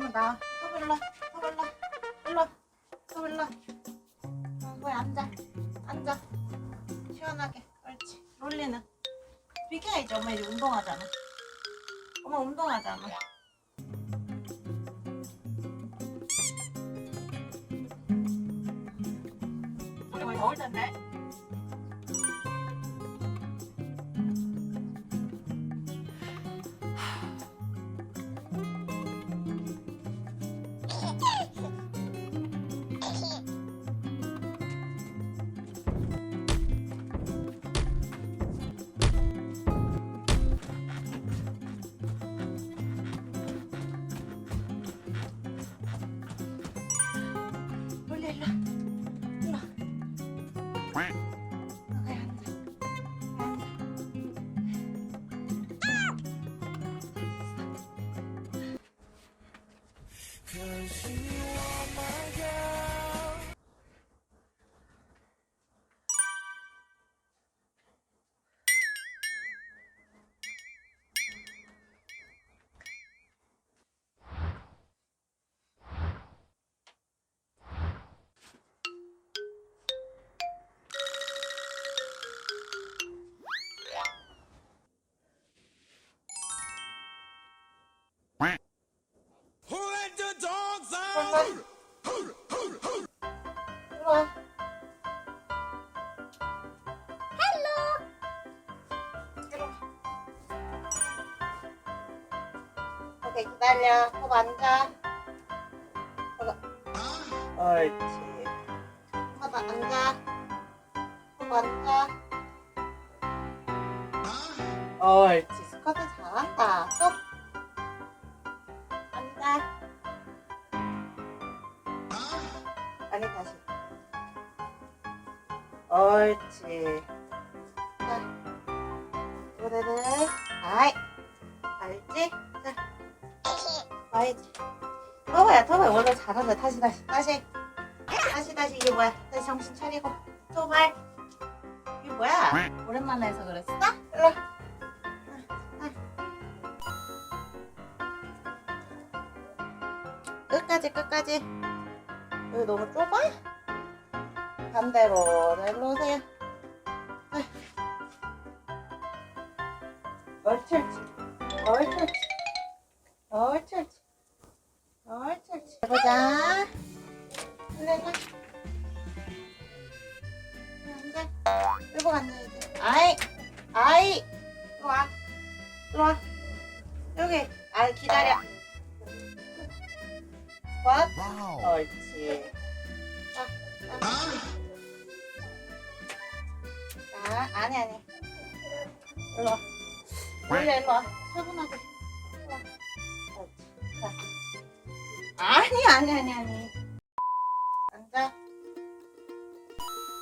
엄마 나 서불러 서불러 일로 서불러. 뭐야 앉아 앉아. 시원하게 옳지. 롤리는. 비켜야지 엄마 이제 운동하잖아. 엄마 운동하잖아. 거울 텐데 기다려. 꼭 앉아 꼭 옳지 하다 앉아 꼭 앉아 옳지. 스쿼트 잘한다. 또 앉아 아니 다시. 옳지. 자. 노래를 아이 알지? 자 아이지. 터봐야 터봐야 원래 잘한다 다시 다시 다시. 다시 다시. 이게 뭐야? 다시 정신 차리고. 또발. 이게 뭐야? 오랜만에 해서 그랬어? 일로 와. 끝까지 끝까지. 여기 너무 좁아? 반대로 네, 일로 오세요. 옳지 옳지 해 보자 이제 아이 아이 와와 여기 아 기다려 Wow. 옳지. 자, 자. 자, 아니, 아니. 일로 와. 원래 일로 와. 차분하게. 일로 와. 옳지. 자. 아니, 아니, 아니, 아니. 앉아.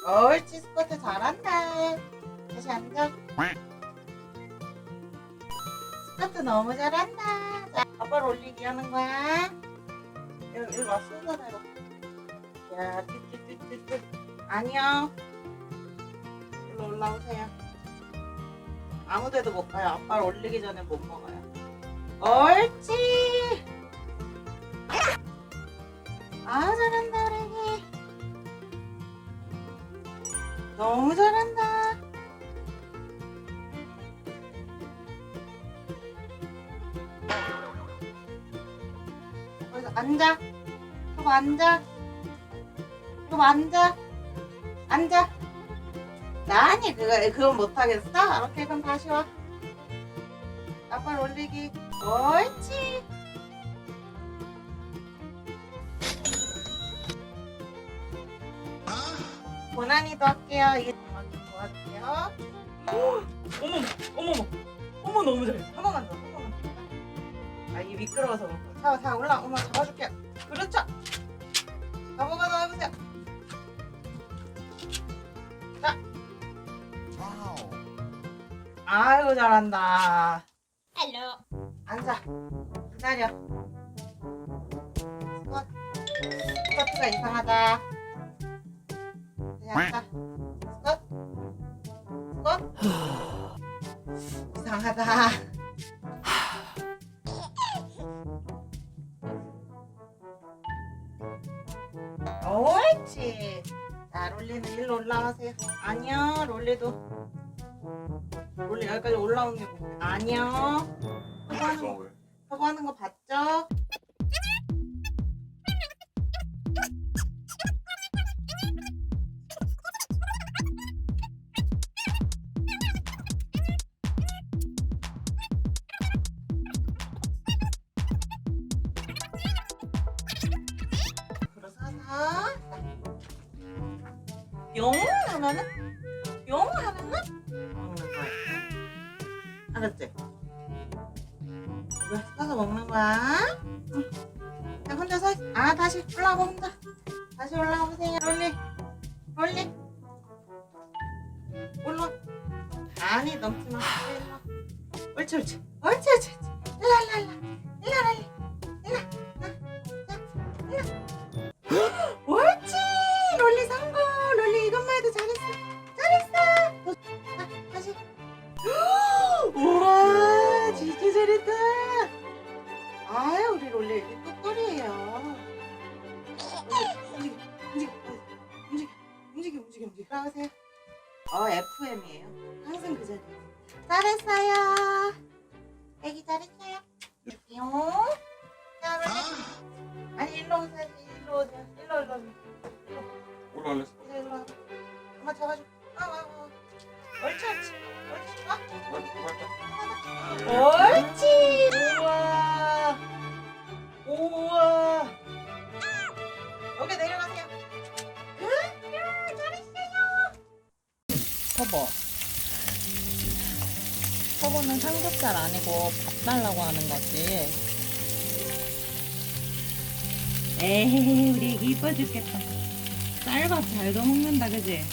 옳지, 스쿼트 잘한다. 다시 앉아. 스쿼트 너무 잘한다. 자, 아빠를 올리기 하는 거야. 일로, 일로 와, 순서대로. 야. 아니요. 일로 올라오세요. 아무 데도 못 가요. 아빠를 올리기 전에 못 먹어요. 옳지. 아, 잘한다, 우리. 너무 잘한다. 거기서 앉아. 그거 앉아. 그거 앉아. 앉아. 아니 그거 그건 못하겠어. 이렇게 그럼 다시 와. 아빠 올리기. 옳지. 고난이도 할게요. 이게 정말 도와줄게요. 어머, 어머, 어머, 너무 잘해. 한 번만 더, 한 번만 더. 아 이게 미끄러워서 못 가. 자, 자 올라, 엄마 잡아줄게요. 그렇죠. 잡아봐, 더 해보세요. Wow. 아이고 잘한다. Hello. 앉아. 기다려. 스쿼트. 스쿼트가 이상하다. 그냥 딱 스컷 스컷 이상하다. 옳지. 자 롤리는 일로 올라가세요. 아니야 롤리도. 롤리 여기까지 올라오는 게 아니야. 하고 아, 하는, 하고 하는 거 봤죠? 용 하면은 용 하면은 먹는 거야. 알았지? 이거 서서 먹는 거야. 응. 자 혼자 서. 있- 아 다시 올라오고 혼자. 다시 올라오세요. 롤리, 롤리. 올라. 아니 넘지 마. 옳지 옳지. 옳지 옳지. 옳지. 일로 일로 어 FM이에요. 항상 그 자리에. 잘했어요. 애기 잘했어요. 이렇게요. 자 롤리. 아니 일로 오세요. 일로 오세요. 일로 일로 일로. 올라갈래? 이제 일로 와. 엄마 잡아줘. 아, 아, 아. 옳지, 옳지. 옳지. 아, 왜? 옳지. 터보. 터보는 삼겹살 아니고 밥 달라고 하는 거지. 에이, 우리 이뻐 죽겠다. 쌀밥 잘도 먹는다, 그지?